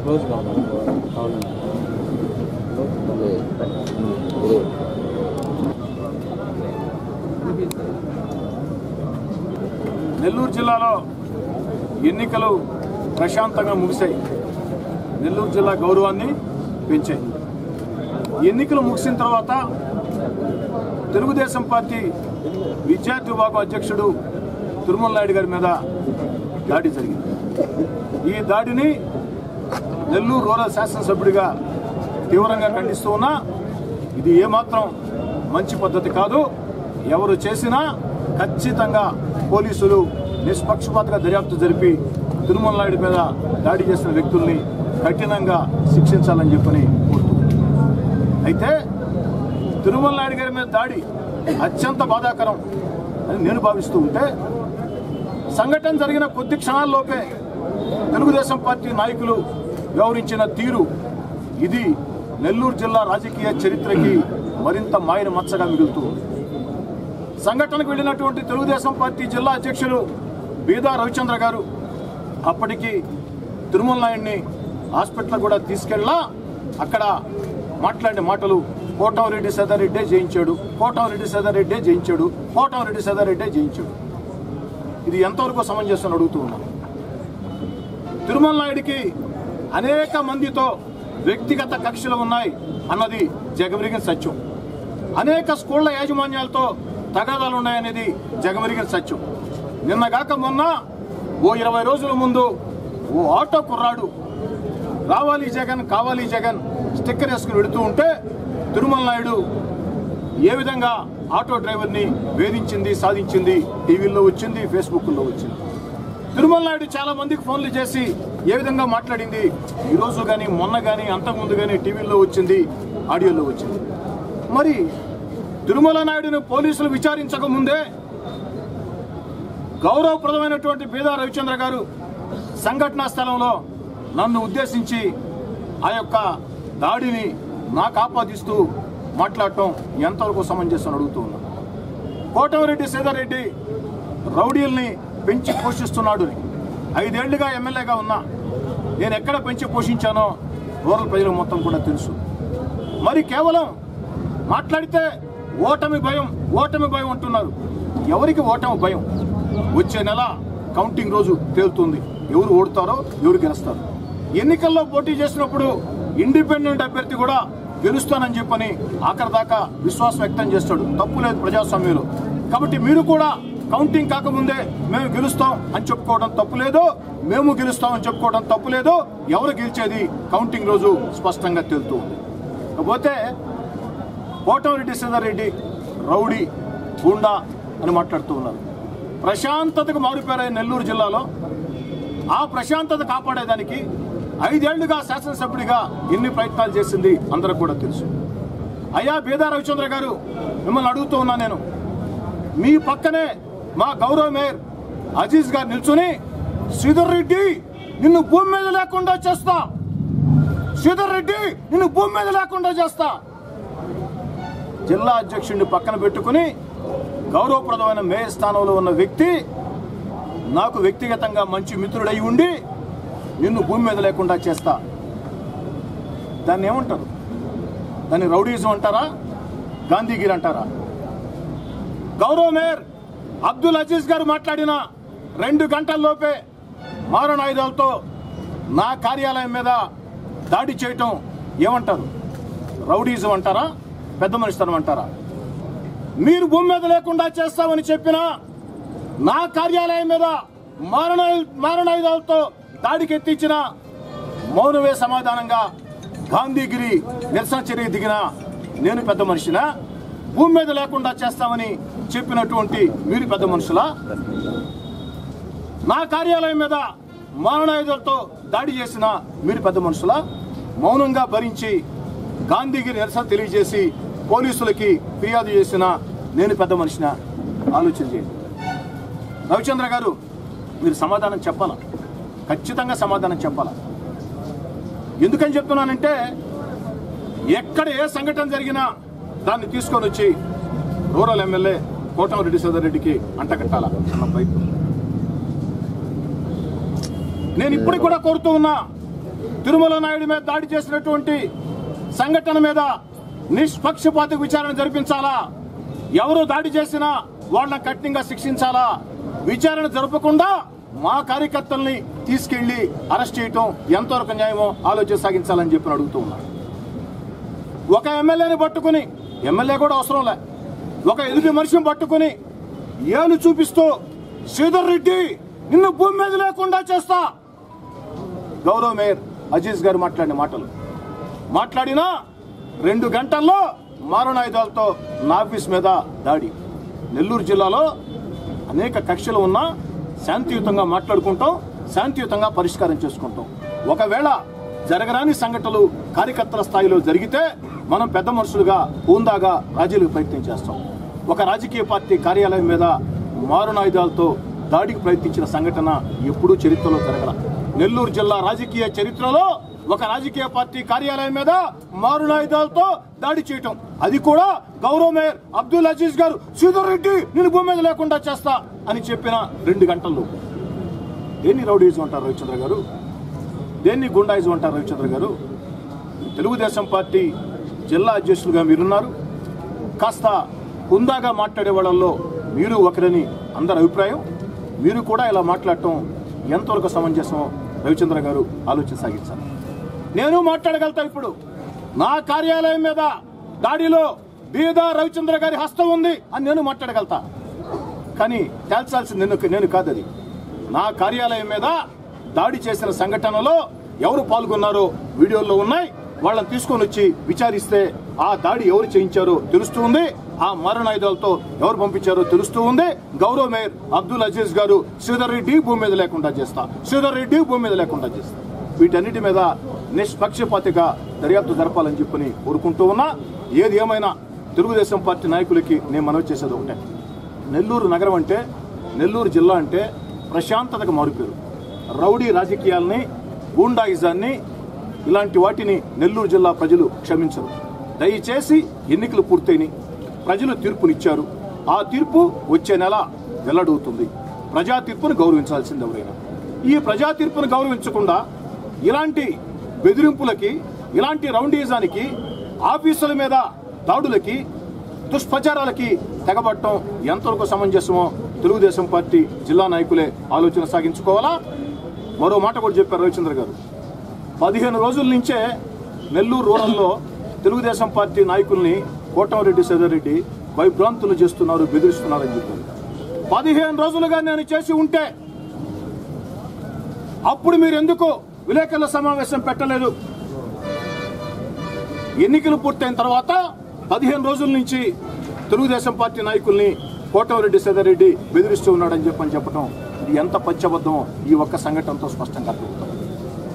Close కావాలి నెల్లూరు జిల్లాలో ఎన్నికలు ప్రశాంతంగా ముగిశాయి. నెల్లూరు జిల్లా గౌరవాన్ని పెంచాయి. ఎన్నికలు ముగిసిన తర్వాత తెలుగుదేశం పార్టీ విద్యార్థి విభాగం అధ్యక్షుడు తిరుమల నాయుడు గారి మీద దాడి జరిగింది. ఈ దాడిని నెల్లూరు రూరల్ శాసనసభ్యుడిగా తీవ్రంగా ఖండిస్తూ ఉన్నా ఇది ఏమాత్రం మంచి పద్ధతి కాదు. ఎవరు చేసినా ఖచ్చితంగా పోలీసులు నిష్పక్షపాతంగా దర్యాప్తు జరిపి తిరుమల నాయుడు మీద దాడి చేసిన వ్యక్తుల్ని కఠినంగా శిక్షించాలని చెప్పని కోరుతున్నాను. అయితే తిరుమల నాయుడు గారి మీద దాడి అత్యంత బాధాకరం అని నేను భావిస్తూ ఉంటే సంఘటన జరిగిన కొద్ది క్షణాల్లోపే తెలుగుదేశం పార్టీ నాయకులు వ్యవహరించిన తీరు. ఇది నెల్లూరు జిల్లా రాజకీయ చరిత్రకి మరింత మాయన మచ్చగా మిగులుతుంది సంఘటనకు వెళ్ళినటువంటి తెలుగుదేశం పార్టీ జిల్లా అధ్యక్షులు బీదా రవిచంద్ర గారు అప్పటికి తిరుమల నాయుడిని హాస్పిటల్ కూడా తీసుకెళ్ళా అక్కడ మాట్లాడిన మాటలు కోటంరెడ్డి సదారెడ్డే జయించాడు కోటంరెడ్డి సదారెడ్డే జయించాడు కోటంరెడ్డి సదారెడ్డే జయించాడు. ఇది ఎంతవరకు సమంజసం అడుగుతూ ఉన్నాను తిరుమల నాయుడికి అనేక మందితో వ్యక్తిగత కక్షలు ఉన్నాయి అన్నది జగమెరిగిన సత్యం. అనేక స్కూళ్ళ యాజమాన్యాలతో తగాదాలు ఉన్నాయనేది జగమెరిగిన సత్యం. నిన్నగాక మొన్న ఓ ఇరవై రోజుల ముందు ఓ ఆటో కుర్రాడు రావాలి జగన్ కావాలి జగన్ స్టిక్కర్ వేసుకుని వెళుతూ ఉంటే తిరుమల నాయుడు ఏ విధంగా ఆటో డ్రైవర్ని వేధించింది సాధించింది టీవీల్లో వచ్చింది ఫేస్బుక్లో వచ్చింది. తిరుమల నాయుడు చాలా మందికి ఫోన్లు చేసి ఏ విధంగా మాట్లాడింది? ఈ రోజు కానీ మొన్న కానీ అంతకుముందు కానీ టీవీల్లో వచ్చింది ఆడియోలో వచ్చింది. మరి తిరుమల నాయుడును పోలీసులు విచారించక ముందే గౌరవప్రదమైనటువంటి బీదా రవిచంద్ర గారు సంఘటనా స్థలంలో నన్ను ఉద్దేశించి ఆ యొక్క దాడిని నాకు ఆపాదిస్తూ మాట్లాడటం ఎంతవరకు సమంజసం అడుగుతూ ఉన్నాను కోటమిరెడ్డి సీతారెడ్డి రౌడీల్ని పెంచి పోషిస్తున్నాడు. ఐదేళ్ళుగా ఎమ్మెల్యేగా ఉన్నా నేను ఎక్కడ పెంచి పోషించానో రూరల్ ప్రజలకు మొత్తం కూడా తెలుసు. మరి కేవలం మాట్లాడితే ఓటమి భయం ఓటమి భయం అంటున్నారు. ఎవరికి ఓటమి భయం? వచ్చే నెల కౌంటింగ్ రోజు తేలుతుంది. ఎవరు ఓడతారో ఎవరు గెలుస్తారు. ఎన్నికల్లో పోటీ చేసినప్పుడు ఇండిపెండెంట్ అభ్యర్థి కూడా గెలుస్తానని చెప్పని ఆఖరి దాకా విశ్వాసం వ్యక్తం చేస్తాడు. తప్పు లేదు ప్రజాస్వామ్యంలో. కాబట్టి మీరు కూడా కౌంటింగ్ కాకముందే మేము గెలుస్తాం అని చెప్పుకోవడం తప్పు లేదు. మేము గెలుస్తాం అని చెప్పుకోవడం తప్పు లేదు. ఎవరు గెలిచేది కౌంటింగ్ రోజు స్పష్టంగా తెలుతూ కాకపోతే కోటమిరెడ్డి రెడ్డి రౌడీ గుండా అని మాట్లాడుతూ ఉన్నారు. ప్రశాంతతకు మారిపోయారు నెల్లూరు జిల్లాలో ఆ ప్రశాంతత కాపాడేదానికి ఐదేళ్ళుగా శాసనసభ్యుడిగా ఎన్ని ప్రయత్నాలు చేసింది అందరికి కూడా తెలుసు. అయ్యా బేదా రవిచంద్ర గారు మిమ్మల్ని అడుగుతూ ఉన్నా నేను. మీ పక్కనే మా గౌరవ మేయర్ అజీజ్ గారు నిల్చుని శ్రీధర్ రెడ్డి నిన్ను భూమి మీద లేకుండా చేస్తా. శ్రీధర్ రెడ్డి నిన్ను భూమి మీద లేకుండా చేస్తా. జిల్లా అధ్యక్షుడిని పక్కన పెట్టుకుని గౌరవప్రదమైన మేయర్ స్థానంలో ఉన్న వ్యక్తి నాకు వ్యక్తిగతంగా మంచి మిత్రుడై ఉండి నిన్ను భూమి మీద లేకుండా చేస్తా. దాన్ని ఏమంటారు దాన్ని రౌడీజం అంటారా? గాంధీగిరి అంటారా? గౌరవ మేయర్ అబ్దుల్ అజీజ్ గారు మాట్లాడిన రెండు గంటల్లోపే మారణాయుధాలతో నా కార్యాలయం మీద దాడి చేయటం ఏమంటారు? రౌడీజం అంటారా? పెద్ద మనిషితనం అంటారా? మీరు భూమి మీద లేకుండా చేస్తామని చెప్పిన నా కార్యాలయం మీద మారణ మారణాయుధాలతో దాడికెత్తించిన మౌనమే మౌనవే సమాధానంగా గాంధీగిరి నిరసన చర్య దిగిన నేను పెద్ద మనిషినా? భూమి మీద లేకుండా చేస్తామని చెప్పినటువంటి మీరు పెద్ద మనుషులా? నా కార్యాలయం మీద మారణాయుధాలతో దాడి చేసిన మీరు పెద్ద మనుషులా? మౌనంగా భరించి గాంధీగిరి నిరసన తెలియజేసి పోలీసులకి ఫిర్యాదు చేసిన నేను పెద్ద మనిషిన? ఆలోచన చేయండి. రవిచంద్ర గారు మీరు సమాధానం చెప్పాలా? ఖచ్చితంగా సమాధానం చెప్పాలి? ఎందుకని చెప్తున్నానంటే ఎక్కడ ఏ సంఘటన జరిగినా దాన్ని తీసుకొని వచ్చి రూరల్ ఎమ్మెల్యే కోటమరెడ్డి సోదరెడ్డికి అంటగట్టాల అన్న బైక్ నేను ఇప్పటికి కూడా కోరుతూ ఉన్నా తిరుమల నాయుడు మీద దాడి చేసినటువంటి సంఘటన మీద నిష్పక్షపాత విచారణ జరిపించాలా? ఎవరు దాడి చేసినా వాళ్ళని కఠినంగా శిక్షించాలా? విచారణ జరపకుండా మా కార్యకర్తల్ని తీసుకెళ్ళి అరెస్ట్ చేయటం ఎంతవరకు న్యాయమో ఆలోచన సాగించాలని చెప్పి అడుగుతూ ఉన్నారు ఒక ఎమ్మెల్యేని పట్టుకుని ఎమ్మెల్యే కూడా అవసరం లే ఒక ఎదుటి మనిషిని పట్టుకుని ఏను చూపిస్తూ శ్రీధర్ రెడ్డి నిన్ను భూమి మీద లేకుండా చేస్తా. గౌరవ మేయర్ అజీజ్ గారు మాట్లాడిన మాటలు. మాట్లాడినా రెండు గంటల్లో మారణాయుధాలతో నా ఆఫీస్ మీద దాడి. నెల్లూరు జిల్లాలో అనేక కక్షలు ఉన్నా శాంతియుతంగా మాట్లాడుకుంటాం శాంతియుతంగా పరిష్కారం చేసుకుంటాం. ఒకవేళ జరగరాని సంఘటనలు కార్యకర్తల స్థాయిలో జరిగితే మనం పెద్ద మనుషులుగా హూందాగా రాజీలకు ప్రయత్నం చేస్తాం. ఒక రాజకీయ పార్టీ కార్యాలయం మీద మారునాయుధాలతో దాడికి ప్రయత్నించిన సంఘటన ఎప్పుడూ చరిత్రలో జరగల. నెల్లూరు జిల్లా రాజకీయ చరిత్రలో ఒక రాజకీయ పార్టీ కార్యాలయం మీద మారునాయుధాలతో దాడి చేయటం. అది కూడా గౌరవ మేయర్ అబ్దుల్ అజీజ్ గారు శ్రీధర్ రెడ్డి నేను భూమి మీద లేకుండా చేస్తా అని చెప్పిన రెండు గంటల్లో దేన్ని రౌడీజం అంటారు రవిచంద్ర గారు? దేన్ని గుండాయిజం అంటారు రవిచంద్ర గారు? తెలుగుదేశం పార్టీ జిల్లా అధ్యక్షులుగా మీరున్నారు. కాస్త హుందాగా మాట్లాడే వాళ్ళల్లో మీరు ఒకరని అందరి అభిప్రాయం. మీరు కూడా ఇలా మాట్లాడటం ఎంతవరకు సమంజసం? రవిచంద్ర గారు ఆలోచన సాగించాలి నేను మాట్లాడగలుగుతాను ఇప్పుడు. నా కార్యాలయం మీద దాడిలో బీదా రవిచంద్ర గారి హస్తం ఉంది అని నేను మాట్లాడగలుగుతా. కానీ తేల్చాల్సింది నేను నేను కాదు అది నా కార్యాలయం మీద దాడి చేసిన సంఘటనలో ఎవరు పాల్గొన్నారో వీడియోల్లో ఉన్నాయి. వాళ్ళని తీసుకొని వచ్చి విచారిస్తే ఆ దాడి ఎవరు చేయించారో తెలుస్తూ ఉంది. ఆ మరణాయుధాలతో ఎవరు పంపించారో తెలుస్తూ ఉంది. గౌరవ మేయర్ అబ్దుల్ అజీజ్ గారు శ్రీధర్ రెడ్డి భూమి మీద లేకుండా చేస్తా. శ్రీధర్ రెడ్డి భూమి మీద లేకుండా చేస్తా. వీటన్నిటి మీద నిష్పక్షపాతిగా దర్యాప్తు జరపాలని చెప్పని కోరుకుంటూ ఉన్నా. ఏది ఏమైనా తెలుగుదేశం పార్టీ నాయకులకి నేను మనవి చేసేది ఒకటే. నెల్లూరు నగరం అంటే నెల్లూరు జిల్లా అంటే ప్రశాంతతకు మారిపోయారు రౌడీ రాజకీయాల్ని గూండాయిజాన్ని ఇలాంటి వాటిని నెల్లూరు జిల్లా ప్రజలు క్షమించరు. దయచేసి ఎన్నికలు పూర్తయినాయి. ప్రజలు తీర్పునిచ్చారు. ఆ తీర్పు వచ్చే నెల వెల్లడవుతుంది. ప్రజా తీర్పును గౌరవించాల్సింది ఎవరైనా. ఈ ప్రజా తీర్పును గౌరవించకుండా ఇలాంటి బెదిరింపులకి ఇలాంటి రౌండీజానికి ఆఫీసుల మీద దాడులకి దుష్ప్రచారాలకి తెగబట్టడం ఎంతవరకు సమంజసమో తెలుగుదేశం పార్టీ జిల్లా నాయకులే ఆలోచన సాగించుకోవాలా? మరో మాట కూడా చెప్పారు రవిచంద్ర గారు. పదిహేను రోజుల నుంచే నెల్లూరు రూరల్లో తెలుగుదేశం పార్టీ నాయకుల్ని కోటమరెడ్డి రెడ్డి భయభ్రాంతులు చేస్తున్నారు బెదిరిస్తున్నారని చెప్పారు. పదిహేను రోజులుగా నేను చేసి ఉంటే అప్పుడు మీరు ఎందుకు విలేకరుల సమావేశం పెట్టలేదు? ఎన్నికలు పూర్తయిన తర్వాత పదిహేను రోజుల నుంచి తెలుగుదేశం పార్టీ నాయకుల్ని కోటమిరెడ్డి రెడ్డి బెదిరిస్తూ ఉన్నాడని చెప్పని చెప్పడం ఇది ఎంత పచ్చబద్ధమో ఈ ఒక్క సంఘటనతో స్పష్టంగా అర్థమవుతుంది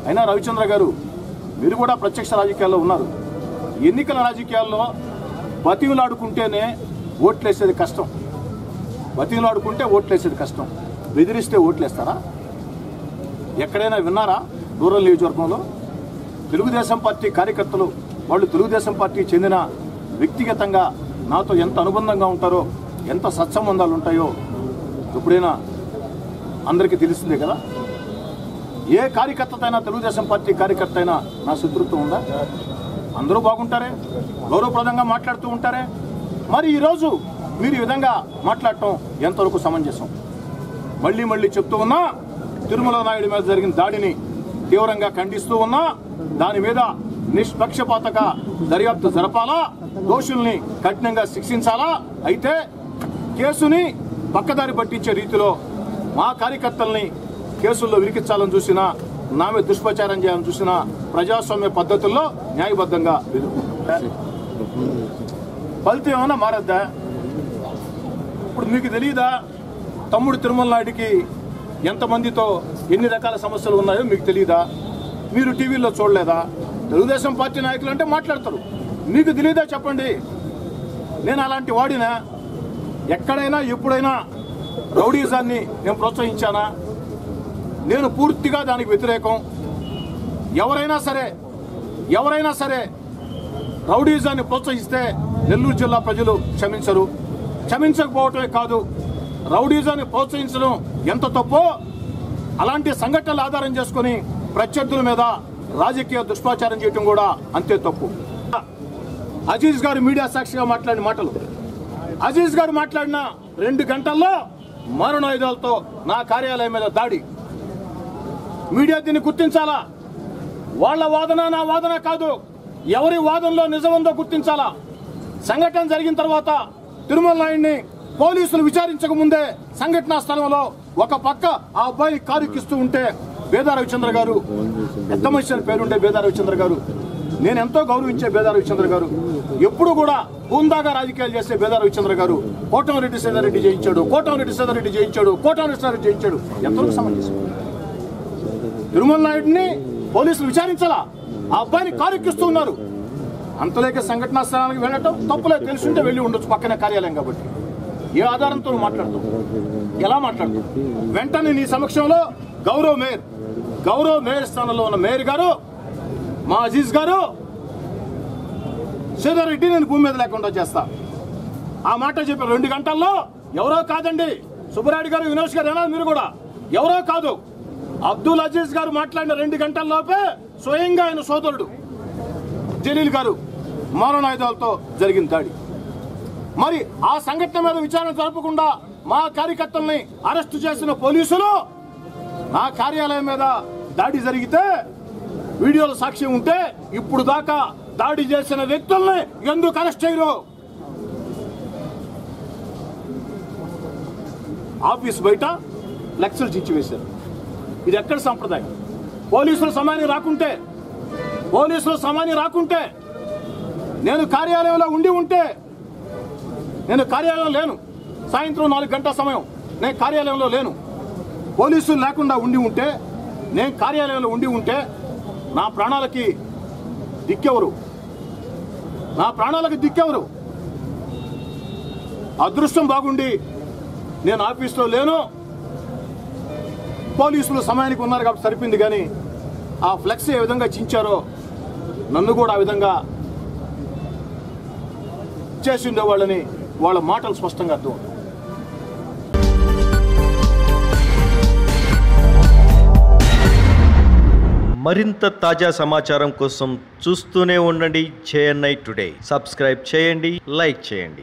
అయినా రవిచంద్ర గారు మీరు కూడా ప్రత్యక్ష రాజకీయాల్లో ఉన్నారు. ఎన్నికల రాజకీయాల్లో బతివులాడుకుంటేనే ఓట్లేసేది కష్టం. బతివులాడుకుంటే ఓట్లేసేది కష్టం. బెదిరిస్తే ఓట్లేస్తారా? ఎక్కడైనా విన్నారా రూరల్ నియోజకవర్గంలో? తెలుగుదేశం పార్టీ కార్యకర్తలు వాళ్ళు తెలుగుదేశం పార్టీకి చెందిన వ్యక్తిగతంగా నాతో ఎంత అనుబంధంగా ఉంటారో ఎంత సత్సంబంధాలు ఉంటాయో ఎప్పుడైనా అందరికీ తెలిసిందే కదా? ఏ కార్యకర్త తెలుగుదేశం పార్టీ కార్యకర్త అయినా నా శత్రుత్వం ఉందా? అందరూ బాగుంటారే? గౌరవప్రదంగా మాట్లాడుతూ ఉంటారే? మరి ఈరోజు మీరు ఈ విధంగా మాట్లాడటం ఎంతవరకు సమంజసం? మళ్ళీ మళ్ళీ చెప్తూ ఉన్నా తిరుమల నాయుడు మీద జరిగిన దాడిని తీవ్రంగా ఖండిస్తూ ఉన్నా దాని మీద నిష్పక్షపాతక దర్యాప్తు జరపాలా? దోషుల్ని కఠినంగా శిక్షించాలా? అయితే కేసుని పక్కదారి పట్టించే రీతిలో మా కార్యకర్తల్ని కేసుల్లో విరికించాలని చూసినా నా మీద దుష్ప్రచారం చేయాలని చూసినా ప్రజాస్వామ్య పద్ధతుల్లో న్యాయబద్ధంగా ఫలితం ఏమైనా మారద్దా? ఇప్పుడు మీకు తెలియదా తమ్ముడు తిరుమల నాయుడికి ఎంతమందితో ఎన్ని రకాల సమస్యలు ఉన్నాయో మీకు తెలియదా మీరు టీవీలో చూడలేదా? తెలుగుదేశం పార్టీ నాయకులు అంటే మాట్లాడతారు. మీకు తెలియదా చెప్పండి? నేను అలాంటి వాడినా? ఎక్కడైనా ఎప్పుడైనా రౌడీజాన్ని నేను ప్రోత్సహించానా? నేను పూర్తిగా దానికి వ్యతిరేకం. ఎవరైనా సరే ఎవరైనా సరే రౌడీజాన్ని ప్రోత్సహిస్తే నెల్లూరు జిల్లా ప్రజలు క్షమించరు. క్షమించకపోవటమే కాదు రౌడీజాన్ని ప్రోత్సహించడం ఎంత తప్పో అలాంటి సంఘటనలు ఆధారం చేసుకుని ప్రత్యర్థుల మీద రాజకీయ దుష్ప్రచారం చేయడం కూడా అంతే తప్పు. అజీజ్ గారు మీడియా సాక్షిగా మాట్లాడిన మాటలు. అజీజ్ గారు మాట్లాడిన రెండు గంటల్లో మారణాయుధాలతో నా కార్యాలయం మీద దాడి. మీడియా దీన్ని గుర్తించాలా? వాళ్ళ వాదన నా వాదన కాదు. ఎవరి వాదనలో నిజం ఉందో గుర్తించాలా? సంఘటన జరిగిన తర్వాత తిరుమల నాయుడిని పోలీసులు విచారించక ముందే సంఘటనా స్థలంలో ఒక పక్క ఆ అబ్బాయి కారుకిస్తూ ఉంటే బేదా రవిచంద్ర గారు పెద్ద మనిషి పేరుండే బేదా రవిచంద్ర గారు నేను ఎంతో గౌరవించే బేదా రవిచంద్ర గారు. ఎప్పుడు కూడా హుందాగా రాజకీయాలు చేసే బేదా రవిచంద్ర గారు. కోటమిరెడ్డి సీతారెడ్డి జయించాడు కోటమిరెడ్డి సీతారెడ్డి జయించాడు కోటమిరెడ్డి సీతారెడ్డి జయించాడు. ఎంతవరకు సమంజసం తిరుమల నాయుడిని పోలీసులు విచారించాలా? ఆ అబ్బాయిని కారెక్కిస్తూ ఉన్నారు. అంతలేక సంఘటనా స్థలానికి వెళ్ళటం తప్పులే తెలుసుంటే వెళ్ళి ఉండొచ్చు పక్కనే కార్యాలయం కాబట్టి. ఏ ఆధారంతో నువ్వు మాట్లాడతావు? ఎలా మాట్లాడతావు? వెంటనే నీ సమక్షంలో గౌరవ్ మేయర్ గౌరవ్ మేయర్ స్థానంలో ఉన్న మేయర్ గారు మా అజీజ్ గారు సీతారెడ్డి నేను భూమి మీద లేకుండా చేస్తా. ఆ మాట చెప్పిన రెండు గంటల్లో ఎవరో కాదండి సుబ్బరాయుడు గారు వినోష్ గారు ఏనా మీరు కూడా? ఎవరో కాదు. అబ్దుల్ అజీజ్ గారు మాట్లాడిన రెండు గంటల్లోపే స్వయంగా ఆయన సోదరుడు జలీల్ గారు మారణాయుధాలతో జరిగిన దాడి. మరి ఆ సంఘటన మీద విచారణ జరపకుండా మా కార్యకర్తల్ని అరెస్టు చేసిన పోలీసులు నా కార్యాలయం మీద దాడి జరిగితే వీడియోలో సాక్ష్యం ఉంటే ఇప్పుడు దాకా దాడి చేసిన వ్యక్తుల్ని ఎందుకు అరెస్ట్ చేయరు? ఆఫీస్ బయట లెక్చర్ వేశారు. ఇది ఎక్కడ సంప్రదాయం? పోలీసులు సమాని రాకుంటే పోలీసులు సమాని రాకుంటే నేను కార్యాలయంలో ఉండి ఉంటే నేను కార్యాలయం లేను. సాయంత్రం నాలుగు గంటల సమయం నేను కార్యాలయంలో లేను. పోలీసులు లేకుండా ఉండి ఉంటే నేను కార్యాలయంలో ఉండి ఉంటే నా ప్రాణాలకి దిక్కెవరు? నా ప్రాణాలకు దిక్కెవరు? అదృష్టం బాగుండి నేను ఆఫీస్లో లేను. పోలీసులు సమయానికి ఉన్నారు కాబట్టి సరిపోయింది కానీ ఆ ఫ్లెక్స్ ఏ విధంగా చించారో నన్ను కూడా ఆ విధంగా చేసి ఉండేవాళ్ళని వాళ్ళ మాటలు స్పష్టంగా అర్థం మరింత తాజా సమాచారం కోసం చూస్తూనే ఉండండి జేఎన్ఐ టుడే. సబ్స్క్రైబ్ చేయండి లైక్ చేయండి.